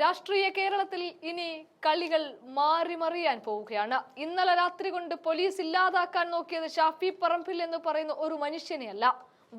രാഷ്ട്രീയ കേരളത്തിൽ ഇനി കളികൾ മാറി മറിയാൻ പോവുകയാണ്. ഇന്നലെ രാത്രി കൊണ്ട് പോലീസ് ഇല്ലാതാക്കാൻ നോക്കിയത് ഷാഫി പറമ്പിൽ എന്ന് പറയുന്ന ഒരു മനുഷ്യനെയല്ല.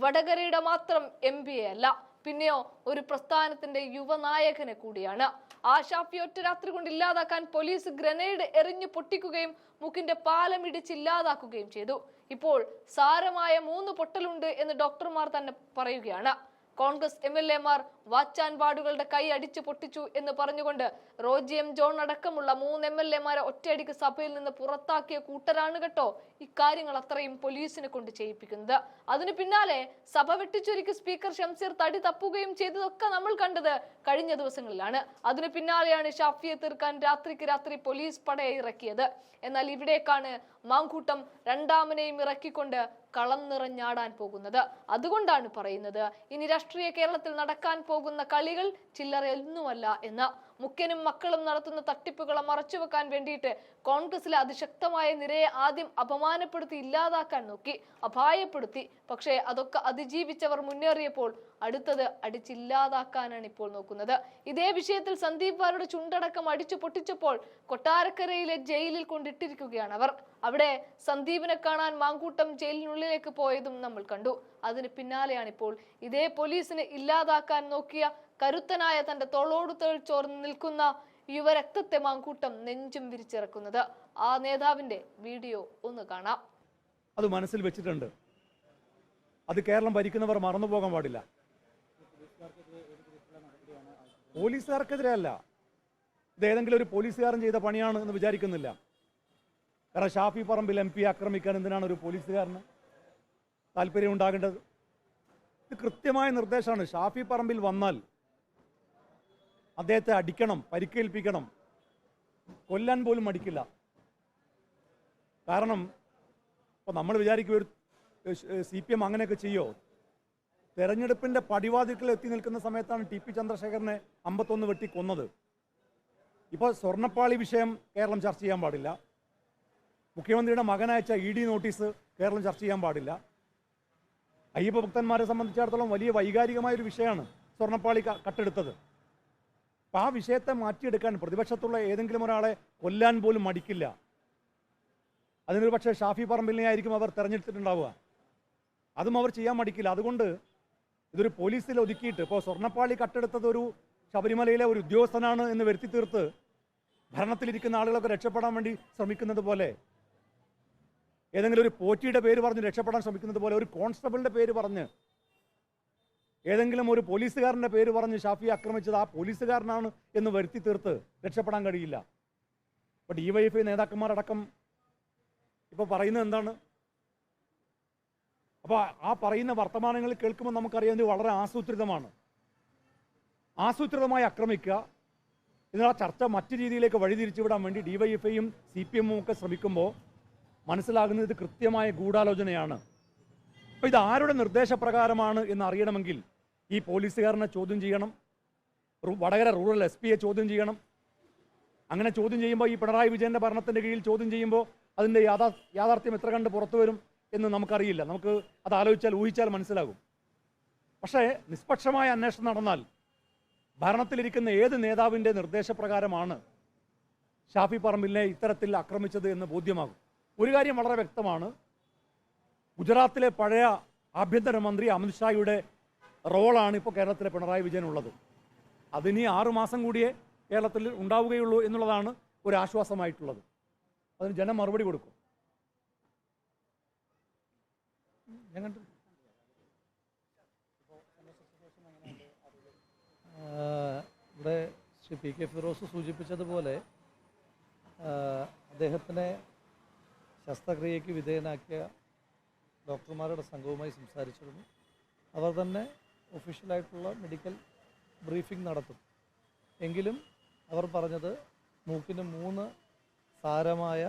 വടകരയുടെ മാത്രം എം പി അല്ല പിന്നെയോ ഒരു പ്രസ്ഥാനത്തിന്റെ യുവനായകനെ കൂടിയാണ്. ആ ഷാഫി ഒറ്റ രാത്രി കൊണ്ട് ഇല്ലാതാക്കാൻ പോലീസ് ഗ്രനേഡ് എറിഞ്ഞു പൊട്ടിക്കുകയും മുക്കിന്റെ പാലം ഇടിച്ച് ഇല്ലാതാക്കുകയും ചെയ്തു. ഇപ്പോൾ സാരമായ മൂന്ന് പൊട്ടലുണ്ട് എന്ന് ഡോക്ടർമാർ തന്നെ പറയുകയാണ്. കോൺഗ്രസ് എം എൽ എമാർ മാർ വാച്ചാൻപാടുകളുടെ കൈ അടിച്ചു പൊട്ടിച്ചു എന്ന് പറഞ്ഞുകൊണ്ട് റോജി എം ജോൺ അടക്കമുള്ള മൂന്ന് എം എൽ എമാരെ ഒറ്റയടിക്ക് സഭയിൽ നിന്ന് പുറത്താക്കിയ കൂട്ടരാണ് കേട്ടോ ഇക്കാര്യങ്ങൾ അത്രയും പോലീസിനെ കൊണ്ട് ചെയ്യിപ്പിക്കുന്നത്. അതിനു പിന്നാലെ സഭ വെട്ടിച്ചുരുക്കി സ്പീക്കർ ഷംസീർ തടി തപ്പുകയും ചെയ്തതൊക്കെ നമ്മൾ കണ്ടത് കഴിഞ്ഞ ദിവസങ്ങളിലാണ്. അതിനു പിന്നാലെയാണ് ഷാഫിയെ തീർക്കാൻ രാത്രിക്ക് രാത്രി പോലീസ് പടയെ ഇറക്കിയത്. എന്നാൽ ഇവിടേക്കാണ് മാങ്കൂട്ടം രണ്ടാമനെയും ഇറക്കിക്കൊണ്ട് കളം നിറഞ്ഞാടാൻ പോകുന്നത്. അതുകൊണ്ടാണ് പറയുന്നത്. ഇനി രാഷ്ട്രീയ കേരളത്തിൽ നടക്കാൻ പോകുന്ന കളികൾ ചില്ലറയൊന്നുമല്ല എന്ന് മുഖ്യനും മക്കളും നടത്തുന്ന തട്ടിപ്പുകളെ മറച്ചുവെക്കാൻ വേണ്ടിയിട്ട് കോൺഗ്രസിലെ അതിശക്തമായ നിരയെ ആദ്യം അപമാനപ്പെടുത്തി ഇല്ലാതാക്കാൻ നോക്കി അപായപ്പെടുത്തി. പക്ഷേ അതൊക്കെ അതിജീവിച്ചവർ മുന്നേറിയപ്പോൾ അടുത്തത് അടിച്ചില്ലാതാക്കാനാണ് ഇപ്പോൾ നോക്കുന്നത്. ഇതേ വിഷയത്തിൽ സന്ദീപ് വാരുടെ ചുണ്ടടക്കം അടിച്ചു പൊട്ടിച്ചപ്പോൾ കൊട്ടാരക്കരയിലെ ജയിലിൽ കൊണ്ടിട്ടിരിക്കുകയാണ് അവർ അവിടെ സന്ദീപിനെ കാണാൻ മാങ്കൂട്ടം ജയിലിനുള്ളിലേക്ക് പോയതും നമ്മൾ കണ്ടു. അതിന് പിന്നാലെയാണ് ഇപ്പോൾ ഇതേ പോലീസിനെ ഇല്ലാതാക്കാൻ നോക്കിയ കരുത്തനായ തന്റെ തോളോട് ചോർന്ന് നിൽക്കുന്ന യുവരക്തത്തെ മാങ്കൂട്ടം നെഞ്ചും വിരിച്ചിറക്കുന്നത്. ആ നേതാവിന്റെ വീഡിയോ ഒന്ന് കാണാം. അത് മനസ്സിൽ വെച്ചിട്ടുണ്ട്. അത് കേരളം ഭരിക്കുന്നവർ മറന്നു പോകാൻ പാടില്ല. പോലീസുകാർക്കെതിരെ അല്ല ഇത് ഏതെങ്കിലും ഒരു പോലീസുകാരൻ ചെയ്ത പണിയാണ് എന്ന് വിചാരിക്കുന്നില്ല. കാരണം ഷാഫി പറമ്പിൽ എം പി ആക്രമിക്കാൻ എന്തിനാണ് ഒരു പോലീസുകാരന് താല്പര്യം ഉണ്ടാകേണ്ടത്? ഇത് കൃത്യമായ നിർദ്ദേശമാണ്. ഷാഫി പറമ്പിൽ വന്നാൽ അദ്ദേഹത്തെ അടിക്കണം പരിക്കേൽപ്പിക്കണം. കൊല്ലാൻ പോലും അടിക്കില്ല കാരണം ഇപ്പൊ നമ്മൾ വിചാരിക്കും ഒരു സി പി എം അങ്ങനെയൊക്കെ ചെയ്യോ? തെരഞ്ഞെടുപ്പിന്റെ പടിവാതിൽക്കൽ എത്തി നിൽക്കുന്ന സമയത്താണ് ടി പി ചന്ദ്രശേഖരനെ അമ്പത്തൊന്ന് വെട്ടി കൊന്നത്. ഇപ്പോൾ സ്വർണപ്പാളി വിഷയം കേരളം ചർച്ച ചെയ്യാൻ പാടില്ല. മുഖ്യമന്ത്രിയുടെ മകൻ മകനയച്ച ഇ ഡി നോട്ടീസ് കേരളം ചർച്ച ചെയ്യാൻ പാടില്ല. അയ്യപ്പ ഭക്തന്മാരെ സംബന്ധിച്ചിടത്തോളം വലിയ വൈകാരികമായ ഒരു വിഷയമാണ് സ്വർണപ്പാളി ക- കട്ടെടുത്തത്. അപ്പം ആ വിഷയത്തെ മാറ്റിയെടുക്കാൻ പ്രതിപക്ഷത്തുള്ള ഏതെങ്കിലും ഒരാളെ കൊല്ലാൻ പോലും മടിക്കില്ല. അതിനൊരു പക്ഷേ ഷാഫി പറമ്പിലിനെ ആയിരിക്കും അവർ തിരഞ്ഞെടുത്തിട്ടുണ്ടാവുക. അതും അവർ ചെയ്യാൻ മടിക്കില്ല. അതുകൊണ്ട് ഇതൊരു പോലീസിൽ ഒതുക്കിയിട്ട് ഇപ്പോൾ സ്വർണപ്പാളി കട്ടെടുത്തത് ഒരു ശബരിമലയിലെ ഒരു ഉദ്യോഗസ്ഥനാണ് എന്ന് വരുത്തി തീർത്ത് ഭരണത്തിലിരിക്കുന്ന ആളുകളൊക്കെ രക്ഷപ്പെടാൻ വേണ്ടി ശ്രമിക്കുന്നത് പോലെ ഏതെങ്കിലും ഒരു പോറ്റിയുടെ പേര് പറഞ്ഞ് രക്ഷപ്പെടാൻ ശ്രമിക്കുന്നത് പോലെ ഒരു കോൺസ്റ്റബിളിന്റെ പേര് പറഞ്ഞ് ഏതെങ്കിലും ഒരു പോലീസുകാരന്റെ പേര് പറഞ്ഞ് ഷാഫി ആക്രമിച്ചത് ആ പോലീസുകാരനാണ് എന്ന് വരുത്തി തീർത്ത് രക്ഷപ്പെടാൻ കഴിയില്ല. ഇപ്പോൾ ഡിവൈഎഫ്ഐ നേതാക്കന്മാരടക്കം ഇപ്പോൾ പറയുന്നത് എന്താണ്? അപ്പോൾ ആ പറയുന്ന വർത്തമാനങ്ങൾ കേൾക്കുമ്പോൾ നമുക്കറിയാം ഇത് വളരെ ആസൂത്രിതമാണ്. ആസൂത്രിതമായി ആക്രമിക്കുക എന്നാൽ ആ ചർച്ച മറ്റു രീതിയിലേക്ക് വഴിതിരിച്ചുവിടാൻ വേണ്ടി ഡിവൈഎഫ്ഐയും സി പി എമ്മും ഒക്കെ ശ്രമിക്കുമ്പോൾ മനസ്സിലാകുന്നത് ഇത് കൃത്യമായ ഗൂഢാലോചനയാണ്. അപ്പോൾ ഇത് ആരുടെ നിർദ്ദേശപ്രകാരമാണ് എന്ന് അറിയണമെങ്കിൽ ഈ പോലീസുകാരനെ ചോദ്യം ചെയ്യണം. വടകര റൂറൽ എസ് പിയെ ചോദ്യം ചെയ്യണം. അങ്ങനെ ചോദ്യം ചെയ്യുമ്പോൾ ഈ പിണറായി വിജയന്റെ ഭരണത്തിന്റെ കീഴിൽ ചോദ്യം ചെയ്യുമ്പോൾ അതിന്റെ യാഥാ യാഥാർത്ഥ്യം എത്ര കണ്ട് പുറത്തു വരും എന്ന് നമുക്കറിയില്ല. നമുക്ക് അത് ആലോചിച്ചാൽ ഊഹിച്ചാൽ മനസ്സിലാകും. പക്ഷേ നിഷ്പക്ഷമായ അന്വേഷണം നടന്നാൽ ഭരണത്തിലിരിക്കുന്ന ഏത് നേതാവിന്റെ നിർദ്ദേശപ്രകാരമാണ് ഷാഫി പറമ്പിലിനെ ഇത്തരത്തിൽ ആക്രമിച്ചത് എന്ന് ബോധ്യമാകും. ഒരു കാര്യം വളരെ വ്യക്തമാണ്. ഗുജറാത്തിലെ പഴയ ആഭ്യന്തരമന്ത്രി അമിത്ഷായുടെ റോളാണ് ഇപ്പോൾ കേരളത്തിലെ പിണറായി വിജയൻ ഉള്ളത് അതിനി ആറുമാസം കൂടിയേ കേരളത്തിൽ ഉണ്ടാവുകയുള്ളൂ എന്നുള്ളതാണ് ഒരു ആശ്വാസമായിട്ടുള്ളത് അതിന് ജനം മറുപടി കൊടുക്കും. ഇവിടെ ശ്രീ പി കെ ഫിറോസ് സൂചിപ്പിച്ചതുപോലെ അദ്ദേഹത്തിനെ ശസ്ത്രക്രിയയ്ക്ക് വിധേയനാക്കിയ ഡോക്ടർമാരുടെ സംഘവുമായി സംസാരിച്ചിരുന്നു. അവർ തന്നെ ഒഫീഷ്യലായിട്ടുള്ള മെഡിക്കൽ ബ്രീഫിംഗ് നടത്തും. എങ്കിലും അവർ പറഞ്ഞത് മൂക്കിന് മൂന്ന് സാരമായ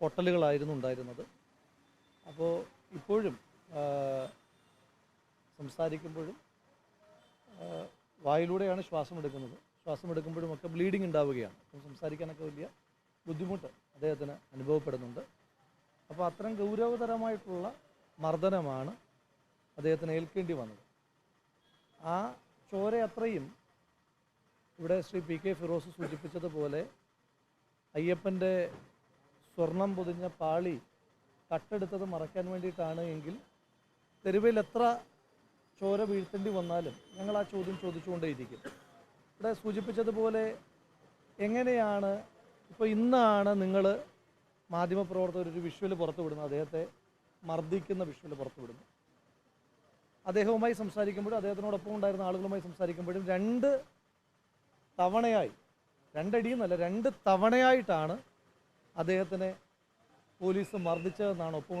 പൊട്ടലുകളായിരുന്നു ഉണ്ടായിരുന്നത്. അപ്പോൾ ഇപ്പോഴും സംസാരിക്കുമ്പോഴും വായിലൂടെയാണ് ശ്വാസം എടുക്കുന്നത് ശ്വാസം എടുക്കുമ്പോഴുമൊക്കെ ബ്ലീഡിങ് ഉണ്ടാവുകയാണ്. അപ്പം സംസാരിക്കാനൊക്കെ വലിയ ബുദ്ധിമുട്ട് അദ്ദേഹത്തിന് അനുഭവപ്പെടുന്നുണ്ട്. അപ്പോൾ അത്തരം ഗൗരവതരമായിട്ടുള്ള മർദ്ദനമാണ് അദ്ദേഹത്തിന് ഏൽക്കേണ്ടി വന്നത്. ആ ചോര അത്രയും ഇവിടെ ശ്രീ പി കെ ഫിറോസ് സൂചിപ്പിച്ചതുപോലെ അയ്യപ്പന്റെ സ്വർണം പൊതിഞ്ഞ പാളി കട്ടെടുത്തത് മറയ്ക്കാൻ വേണ്ടിയിട്ടാണ് എങ്കിൽ തെരുവിൽ എത്ര ചോര വീഴ്ത്തേണ്ടി വന്നാലും ഞങ്ങൾ ആ ചോദ്യം ചോദിച്ചുകൊണ്ടേയിരിക്കും. ഇവിടെ സൂചിപ്പിച്ചതുപോലെ എങ്ങനെയാണ് ഇപ്പോൾ ഇന്നാണ് നിങ്ങൾ മാധ്യമപ്രവർത്തകർ ഒരു വിഷ്വൽ പുറത്തുവിടുന്നത്? അദ്ദേഹത്തെ മർദ്ദിക്കുന്ന വിഷ്വൽ പുറത്തുവിടുന്നു അദ്ദേഹവുമായി സംസാരിക്കുമ്പോഴും അദ്ദേഹത്തിനോടൊപ്പം ഉണ്ടായിരുന്ന ആളുകളുമായി സംസാരിക്കുമ്പോഴും രണ്ട് തവണയായി രണ്ടടിയെന്നല്ല രണ്ട് തവണയായിട്ടാണ് അദ്ദേഹത്തിനെ പോലീസ് മർദ്ദിച്ചതെന്നാണ് ഒപ്പം